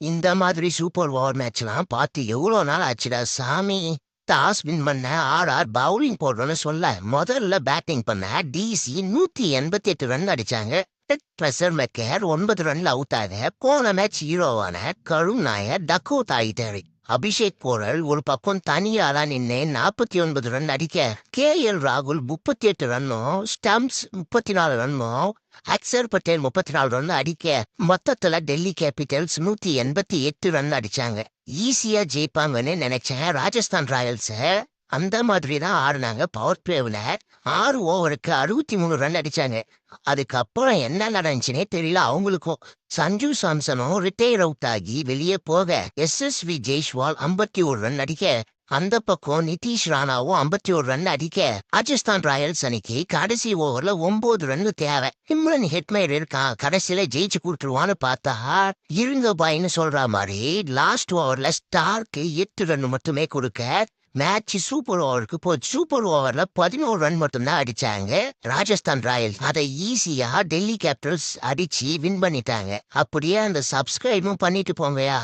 இந்த மாதிரி super over மேட்ச்லாம் பார்த்து எவ்வளோ நாள் ஆச்சுடா சாமி? டாஸ் வின் பண்ண ஆர் ஆர் பவுலிங் போடுறோன்னு சொல்ல முதல்ல பேட்டிங் பண்ண டிசி நூத்தி எண்பத்தி எட்டு ரன் அடிச்சாங்க. ட்ரெஷர் மெக்கேர் ஒன்பது ரன்ல அவுட் ஆக போன மேட்ச் ஹீரோவான கருண் நாயர் டக்கோட் ஆயிட்டாரு. அபிஷேக் போரல் ஒரு பக்கம் தனியாளா நின்று நாற்பத்தி ஒன்பது ரன் அடிக்க கே எல் ராகுல் முப்பத்தி எட்டு ரன்னும் ஸ்டம்ப்ஸ் முப்பத்தி நாலு ரன்னும் அக்சர் பட்டேல் முப்பத்தி நாலு ரன் அடிக்க மொத்தத்துல டெல்லி கேபிட்டல்ஸ் நூத்தி எண்பத்தி எட்டு ரன் அடிச்சாங்க. ஈஸியா ஜெயிப்பாங்கன்னு நினைச்சேன். ராஜஸ்தான் ராயல்ஸ அந்த மாதிரி தான் ஆடினாங்க பவர் பிளேவில் ஆறு ஓவருக்கு அறுபத்தி மூணு ரன் அடிச்சாங்க. அதுக்கப்புறம் என்ன நடந்துச்சுனே தெரியல. அவங்களுக்கும் சஞ்சு சாம்சனும் ரிட்டையர் அவுட் ஆகி வெளியே போக எஸ்எஸ்வி ஜெய்ஷ்வால் ஐம்பத்தி ஒரு ரன் அடிக்க அந்த பக்கம் நிதிஷ் ராணாவும் ஐம்பத்தி ஒரு ரன் அடிக்க ராஜஸ்தான் ராயல்ஸ் அணிக்கு கடைசி ஓவர்ல ஒன்பது ரன் தேவை. இம்ரன் ஹெட்மேர் இருக்கான். கடைசியில ஜெயிச்சு கொடுத்துருவான்னு பார்த்தா இருங்க பாயின்னு சொல்ற மாதிரி லாஸ்ட் ஓவர்ல ஸ்டார்க்கு எட்டு ரன் மட்டுமே கொடுக்க மேட்ச் சூப்பர் ஓவருக்கு போ சூப்பர் ஓவர்ல பதினோரு ரன் மட்டும்தான் அடிச்சாங்க. ராஜஸ்தான் ராயல்ஸ் அதை ஈஸியா டெல்லி கேபிட்டல்ஸ் அடிச்சு வின் பண்ணிட்டாங்க. அப்படியே அந்த சப்ஸ்கிரைபும் பண்ணிட்டு போங்கயா.